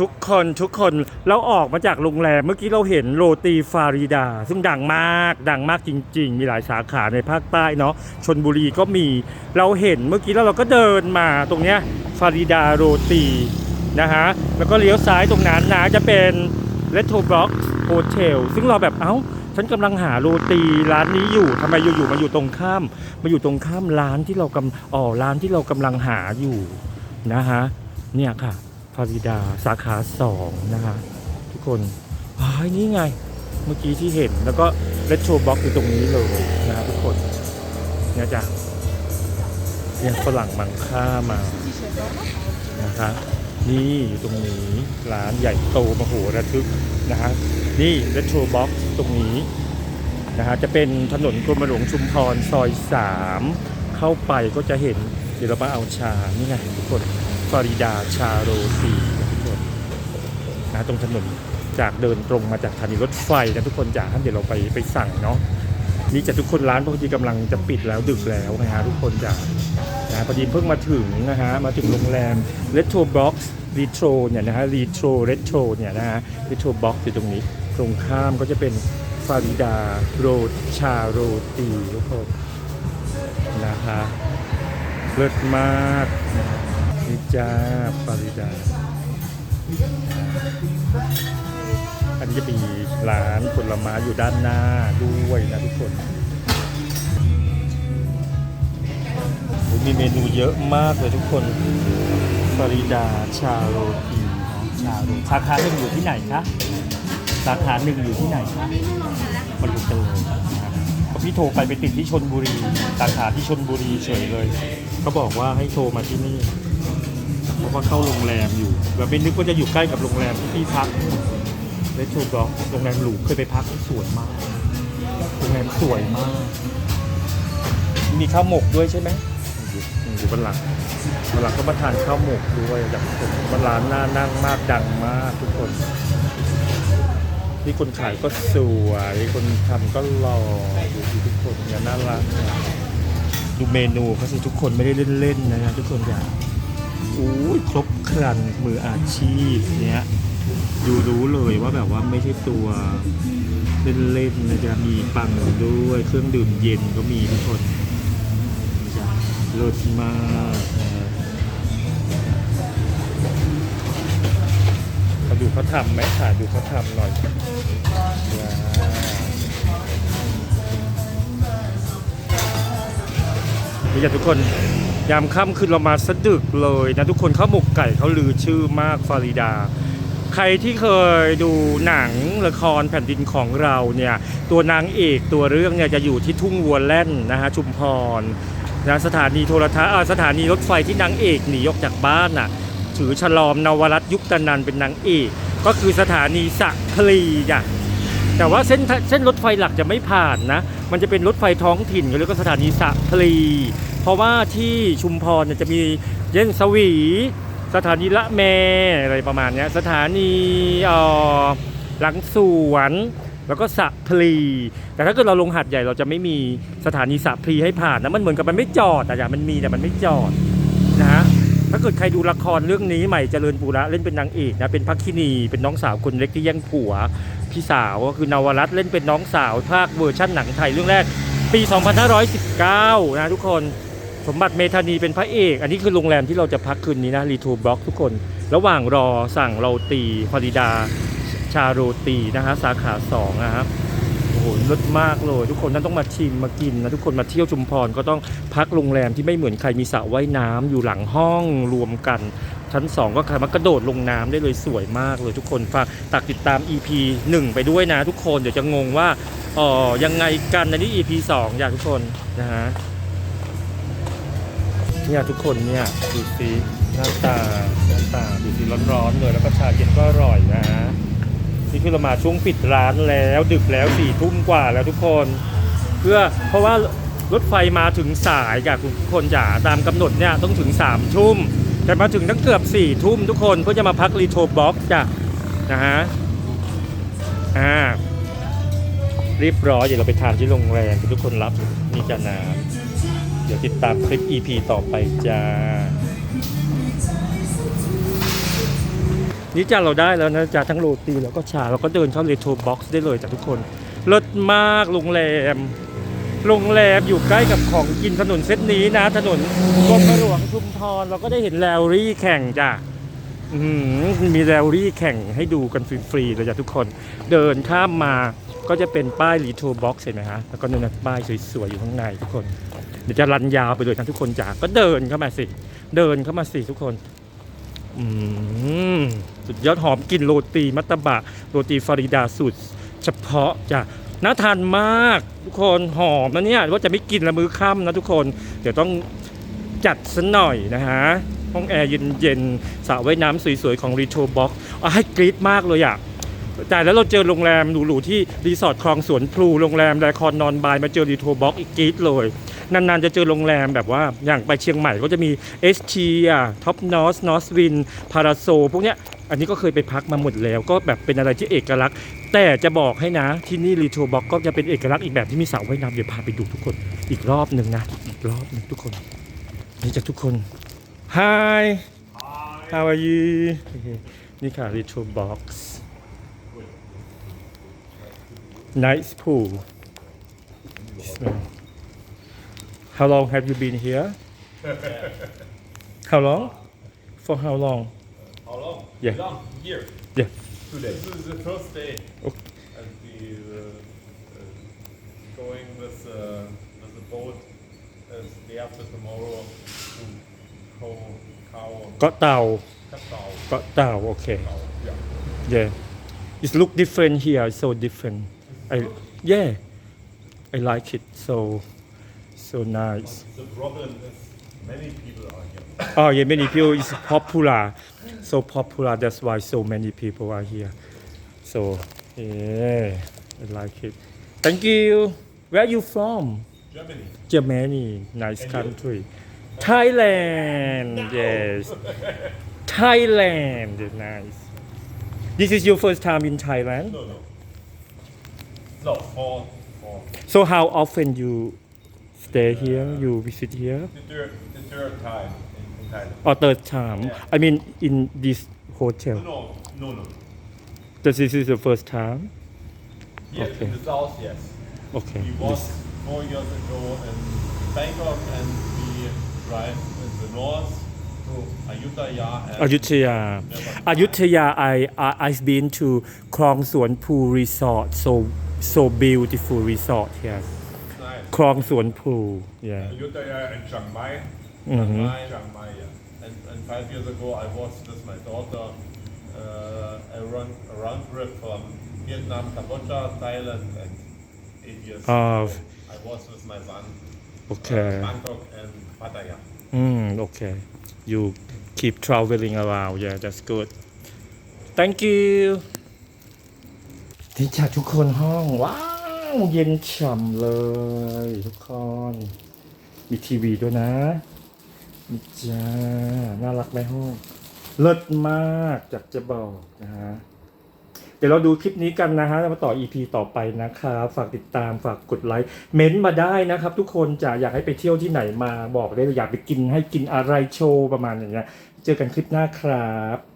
ทุกคนทุกคนเราออกมาจากโรงแรมเมื่อกี้เราเห็นโรตีฟาริดา ซึ่งดังมากดังมากจริง ๆ มีหลายสาขาในภาคใต้เนาะชนบุรีก็มีเราเห็นเมื่อกี้แล้วเราก็เดินมาตรงเนี้ยฟาริดาโรตีนะฮะแล้วก็เลี้ยวซ้ายตรงนั้นนะจะเป็นเลตโทบล็อกโฮเทลซึ่งเราแบบเอ้า ฉันกำลังหาโรตีร้านนี้อยู่ทำไมอยู่ๆมาอยู่ตรงข้าม มาอยู่ตรงข้ามร้านที่เรากำอ๋อร้านที่เรากำลังหาอยู่นะฮะเนี่ยค่ะ ฟาริดาสาขาสองนะคะทุกคนว้ายนี่ไง เมื่อกี้ที่เห็นแล้วก็เลตโชบ็อกอยู่ตรงนี้เลยนะครับทุกคนเนี่ยจ้ะเนี่ยฝรั่งมังค่ามานะคะนี่อยู่ตรงนี้ร้านใหญ่โตมโหระทึกนะฮะนี่เลตโชบ็อกตรงนี้นะฮะจะเป็นถนนกรมหลวงชุมพรซอยสามเข้าไปก็จะเห็นเดี๋ยวเรามาเอาชานี่ไงทุกคน ฟลอริดาชาโรซีนะทุกคนนะตรงถนนจากเดินตรงมาจากสถานีรถไฟนะทุกคนจากท่านเดี๋ยวเราไปไปสั่งเนาะนี่จะทุกคนร้านพอดีกำลังจะปิดแล้วดึกแล้วนะฮะทุกคนจากนะพอดีเพิ่งมาถึงนะฮะมาถึงโรงแรม Retro Box Retro เนี่ยนะฮะ Retro Retro เนี่ยนะฮะ Retro Box อยู่ตรงนี้ ตรงข้ามก็จะเป็นฟาริดาโรชาโรตีทุกคนนะคะเลิศมาก นะฮะนี่จ้าฟาริดา อันนี้จะมีร้านผลไม้อยู่ด้านหน้าด้วยนะทุกคนโอ้มีเมนูเยอะมากเลยทุกคนฟาริดาชาโรตีชาโรสาขาหนึ่งอยู่ที่ไหนคะ สาขาหนึ่งอยู่ที่ไหนคะมันถูกเจริญนะครับ พอพี่โทรไปไปติดที่ชนบุรีสาขาที่ชนบุรีเฉยเลยเขาบอกว่าให้โทรมาที่นี่เพราะว่าเข้าโรงแรมอยู่แบบไม่นึกว่าจะอยู่ใกล้กับโรงแรมที่พี่พักเลทูบล็อกโรงแรมหรูเคยไปพักสวยมากโรงแรมสวยมาก มีข้าวหมกด้วยใช่ไหมอยู่อยู่บนหลังบนหลังก็มาทานข้าวหมกด้วยจากคนบนร้านน่านั่งมากดังมากทุกคน ที่คนขายก็สวยคนทำก็หล่อดูสิทุกคนเนี่ยน่ารักดูเมนูเขาสิทุกคนไม่ได้เล่นๆนะทุกคนอยากอู้ยครบครันมืออาชีพเนี้ยดูรู้เลยว่าแบบว่าไม่ใช่ตัวเล่นๆนะจ๊ะมีปังด้วยเครื่องดื่มเย็นก็มีทุกคนนะจ๊ะเลิศมาก เขาทำไหมถ่ายดูเขาทำหน่อยว้าวนี่จ้ะทุกคนยามค่ำคือเรามาสะดึกเลยนะทุกคนข้าวหมกไก่เขาลือชื่อมากฟาริดา ใครที่เคยดูหนังละครแผ่นดินของเราเนี่ยตัวนางเอกตัวเรื่องเนี่ยจะอยู่ที่ทุ่งวัวแล่นนะฮะชุมพรนะสถานีโทรทัศน์สถานีรถไฟที่นางเอกหนีออกจากบ้านน่ะ ถือฉลอมนวรัตยุคตนันเป็นนางเอกก็คือสถานีสะพลีจ้ะแต่ว่าเส้นเส้นรถไฟหลักจะไม่ผ่านนะ มันจะเป็นรถไฟท้องถิ่นเขาเรียกว่าสถานีสะพลี เพราะว่าที่ชุมพรเนี่ยจะมีเย็นสวี สถานีละแมอะไรประมาณนี้สถานีอ่อหลังสวนแล้วก็สะพลี แต่ถ้าเกิดเราลงหัดใหญ่เราจะไม่มีสถานีสะพลีให้ผ่านนะ มันเหมือนกับมันไม่จอดอะอย่างมันมีแต่มันไม่จอดนะฮะ ถ้าเกิดใครดูละครเรื่องนี้ใหม่เจริญปุระเล่นเป็นนางเอกนะเป็นพักคินีเป็นน้องสาวคนเล็กที่แย่งผัว พี่สาวก็คือนวรัตน์เล่นเป็นน้องสาวภาคเวอร์ชั่นหนังไทยเรื่องแรก ปี 2519 นะทุกคนสมบัติเมธานีเป็นพระเอก อันนี้คือโรงแรมที่เราจะพักคืนนี้นะรีทูบล็อกทุกคน ระหว่างรอสั่งโรตีฟาริดาชาโรตีนะฮะสาขา2นะครับ หรสมากเลย ทุกคนนั้นต้องมาชิมมากินนะทุกคนมาเที่ยวชุมพรก็ต้องพักโรงแรมที่ไม่เหมือนใครมีสระว่ายน้ำอยู่หลังห้องรวมกัน ชั้น 2 ก็ใครมากระโดดลงน้ำได้เลยสวยมากเลยทุกคนฝากตักติดตาม EP 1 ไปด้วยนะ ทุกคนเดี๋ยวจะงงว่าอ๋อยังไงกันอันนี้ EP 2อยากทุกคนนะฮะเนี่ยทุกคนเนี่ยดูสิหน้าตาหน้าตาดูสิร้อนๆเลยแล้วก็ชาเย็นก็อร่อยนะ นี่คือเรามาช่วงปิดร้านแล้วดึกแล้วสี่ทุ่มกว่าแล้วทุกคน เพื่อเพราะว่ารถไฟมาถึงสายจากทุกคนจ๋าตามกำหนดเนี่ยต้องถึงสามทุ่มแต่มาถึงตั้งเกือบสี่ทุ่มทุกคนเพื่อจะมาพักรีโทบ็อกจ้ะนะฮะอ่ารีบร้อยเดี๋ยวเราไปทานที่โรงแรมทุกคนรับนี่จะน้ำเดี๋ยวติดตามคลิป EP ต่อไปจ้า นี่จ้าเราได้แล้วนะจ้าทั้งโรตีแล้วก็ชาเราก็เดินเข้าเรโทรบ็อกซ์ได้เลยจ้ะทุกคนเลิศมากโรงแรมโรงแรมอยู่ใกล้กับของกินถนนเส้นนี้นะ ถนนกรมหลวงชุมพรเราก็ได้เห็นแรลลี่แข่งจ้ะมีแรลลี่แข่งให้ดูกันฟรีๆเลยจ้ะทุกคน เดินข้ามมาก็จะเป็นป้ายรีโทรบ็อกซ์เห็นไหมฮะแล้วก็นั่นป้ายสวยๆอยู่ข้างในทุกคน เดี๋ยวจะรันยาวไปเลยทั้งทุกคนจ้ะก็เดินเข้ามาสิ เดินเข้ามาสิทุกคน สุดยอดหอมกลิ่นโรตีมัตตบะ โรตีฟาริดาสูตรเฉพาะจ้ะน่าทานมากทุกคนหอมนะเนี่ยว่าจะไม่กินละมือค่ำนะทุกคน เดี๋ยวต้องจัดซะหน่อยนะฮะ ห้องแอร์เย็นๆสระว่ายน้ำสวยๆ ของรีโทบ็อกให้กรี๊ดมากเลยอะแต่แล้วเราเจอโรงแรมหรูๆที่รีสอร์ทคลองสวนพลูโรงแรมแรคอนนอนบายมาเจอรีโทบ็อกอีกกรี๊ดเลย นานๆจะเจอโรงแรมแบบว่าอย่างไปเชียงใหม่ก็จะมีเอสทีอะท็อปนอสนอสวินพาราโซพวกเนี้ยอันนี้ก็เคยไปพักมาหมดแล้ว ก็แบบเป็นอะไรที่เอกลักษณ์ แต่จะบอกให้นะที่นี่รีโทบ็อกก็จะเป็นเอกลักษณ์อีกแบบที่มีสระว่ายน้ำเดี๋ยวพาไปดูทุกคนอีกรอบหนึ่งนะอีกรอบหนึ่งทุกคนนี่จากทุกคน Hi How are you นี่ค่ะ Retro Box Nice pool How long have you been here? How long? For how long? How long? Yeah. Long year. Yeah. Today. This is the first day. I'll be uh, uh, going with uh, with the boat as the after tomorrow to Koh Kao. Got Tao. Got Tao. Okay. Yeah. Yeah. It look different here. It's so different. I yeah. I like it so so nice. The problem is many people are here. Oh yeah, many people is popular. So popular. That's why so many people are here. So yeah, I like it. Thank you. Where are you from? Germany. Germany. Nice And you? country. Thailand. Yes. Thailand. Nice. This is your first time in Thailand. No, no. No, for, for So how often you stay here? You visit here? the third, the third time in, in Thailand. Or third time? I mean, in this hotel. No, no, no. This is the first time. Here Okay. in the south, yes. Okay. We was four years ago in Bangkok and we drive in the north to Ayutthaya and Ayutthaya. Ayutthaya. I, I I've been to Klong Suan Pool Resort. So so beautiful resort here. Nice. Klong Suan Pool. Yeah. Ayutthaya and Chiang Mai. Mhm. Chiang Mai, Chiang Mai, yeah. And, and five years ago I was with my daughter uh, a run a round trip from Vietnam, Cambodia, Thailand, and eight years Oh. ago I was with my son Okay. uh, Bangkok and Pattaya. Mm, okay. You keep traveling around. Yeah, that's good. Thank you. นี่จากทุกคนห้องว้าว เย็นฉ่ำเลยทุกคน มีทีวีด้วยนะนี่จ้า น่ารักไหมห้องเลิศมากจากจะบอกนะฮะ เดี๋ยวเราดูคลิปนี้กันนะฮะแล้วมาต่อ EP ต่อไปนะครับ ฝากติดตามฝากกดไลค์เม้นต์มาได้นะครับ ทุกคนจะอยากให้ไปเที่ยวที่ไหนมาบอกได้เลยอยากไปกินให้กินอะไรโชว์ประมาณอย่างเงี้ยเจอกันคลิปหน้าครับ